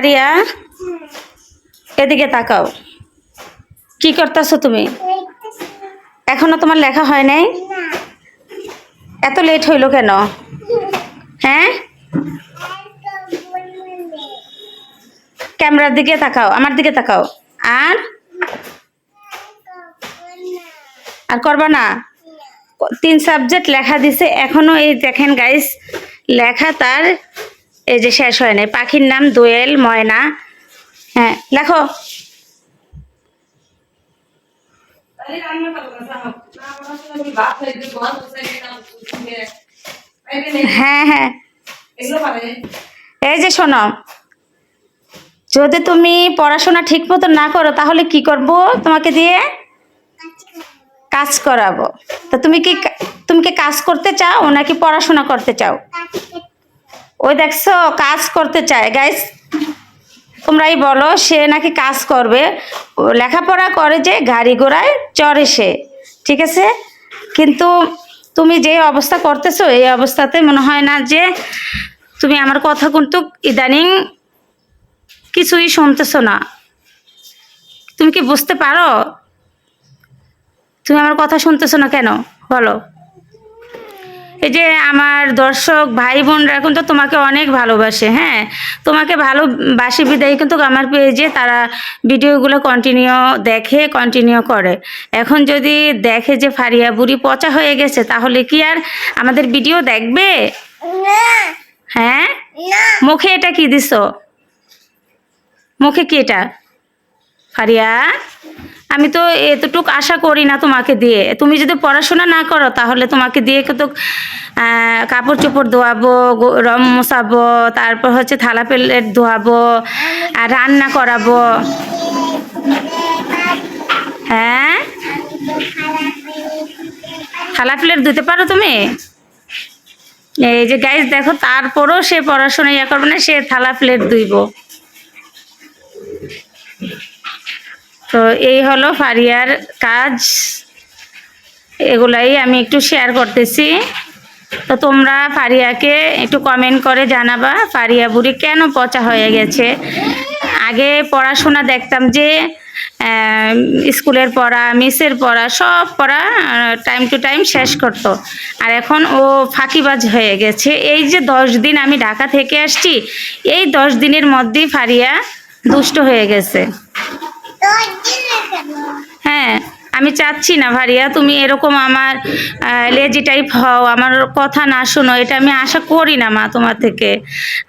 ফারিয়া এদিকে তাকাও। কি করতেছো তুমি? এখনও তোমার লেখা হয় নাই? এত লেট হইল কেন? হ্যাঁ? ক্যামেরার দিকে তাকাও, আমার দিকে তাকাও। আর? আর করবা না? তিন সাবজেক্ট লেখা দিছে, এখনও এই দেখেন গাইস লেখা তার এই যে শেষ হয় নাই। পাখির নাম দোয়েল ময়না। হ্যাঁ লেখো হ্যাঁ হ্যাঁ। এই যে শোনো যদি তুমি পড়াশোনা ঠিক মতো না করো তাহলে কি করব তোমাকে দিয়ে? কাজ করাবো। তা তুমি কি তুমি কি কাজ করতে চাও নাকি পড়াশোনা করতে চাও? ওই দেখছ, কাজ করতে চায়। গাইস তোমরাই বলো, সে নাকি কাজ করবে। লেখাপড়া করে যে গাড়ি ঘোড়ায় চড়ে সে, ঠিক আছে? কিন্তু তুমি যে অবস্থা করতেছো, এই অবস্থাতে মনে হয় না যে তুমি আমার কথা কিন্তু ইদানিং কিছুই শুনতেছো না। তুমি কি বুঝতে পারো? তুমি আমার কথা শুনতেছো না কেন? বলো। এই যে আমার দর্শক ভাই বোনরা এখন তো তোমাকে অনেক ভালোবাসে হ্যাঁ? তোমাকে ভালোবাসি বিদায় কিন্তু আমার পেজে তারা ভিডিওগুলো কন্টিনিউ দেখে কন্টিনিউ করে। এখন যদি দেখে যে ফারিয়া বুড়ি পচা হয়ে গেছে তাহলে কি আর আমাদের ভিডিও দেখবে? হ্যাঁ? মুখে এটা কি দিছো? মুখে কি এটা? ফারিয়া? আমি তো এতটুক আশা করি না তোমাকে দিয়ে। তুমি যদি পড়াশোনা না করো, তাহলে তোমাকে দিয়ে কত কাপড় চোপড় ধোয়াবো রম মোছাবো, তারপর হচ্ছে থালা প্লেট ধোয়াবো, আর রান্না করাবো। হ্যাঁ? থালা প্লেট ধুতে পারো তুমি? এই যে গাইজ দেখো, তারপরও সে পড়াশোনা ইয়ে করবে না, সে থালা প্লেট ধুইব। তো এই হলো ফারিয়ার কাজ। এগুলাই আমি একটু শেয়ার করতেছি। তো তোমরা ফারিয়াকে একটু কমেন্ট করে জানাবা, ফারিয়া বুড়ি কেন পচা হয়ে গেছে? আগে পড়াশোনা দেখতাম যে স্কুলের পড়া মিসের পড়া, সব পড়া টাইম টু টাইম শেষ করতো। আর এখন ও ফাঁকিবাজ হয়ে গেছে। এই যে দশ দিন আমি ঢাকা থেকে আসছি, এই দশ দিনের মধ্যেই ফারিয়া দুষ্ট হয়ে গেছে। হ্যাঁ আমি চাচ্ছি না ভারিয়া, তুমি এরকম আমার লেজি টাইপ হও, আমার কথা না শোনো, এটা আমি আশা করি না মা তোমার থেকে।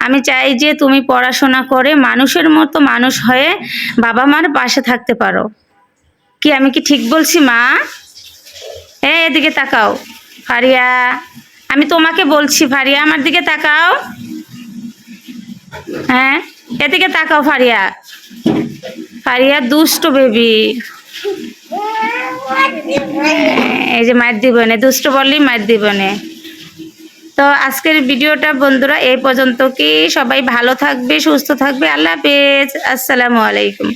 আমি চাই যে তুমি পড়াশোনা করে মানুষের মতো মানুষ হয়ে বাবা মার পাশে থাকতে পারো। কি, আমি কি ঠিক বলছি মা? হ্যাঁ এদিকে তাকাও। ফারিয়া আমি তোমাকে বলছি ফারিয়া আমার দিকে তাকাও। হ্যাঁ এদিকে তাকাও ফারিয়া ফারিয়া দুষ্ট বেবি। এই যে মায়ের দিবনে, দুষ্ট বললেই মায়ের দিবনে। তো আজকের ভিডিওটা বন্ধুরা, এই পর্যন্ত কি? সবাই ভালো থাকবে, সুস্থ থাকবে। আল্লাহ হাফেজ। আসসালামু আলাইকুম।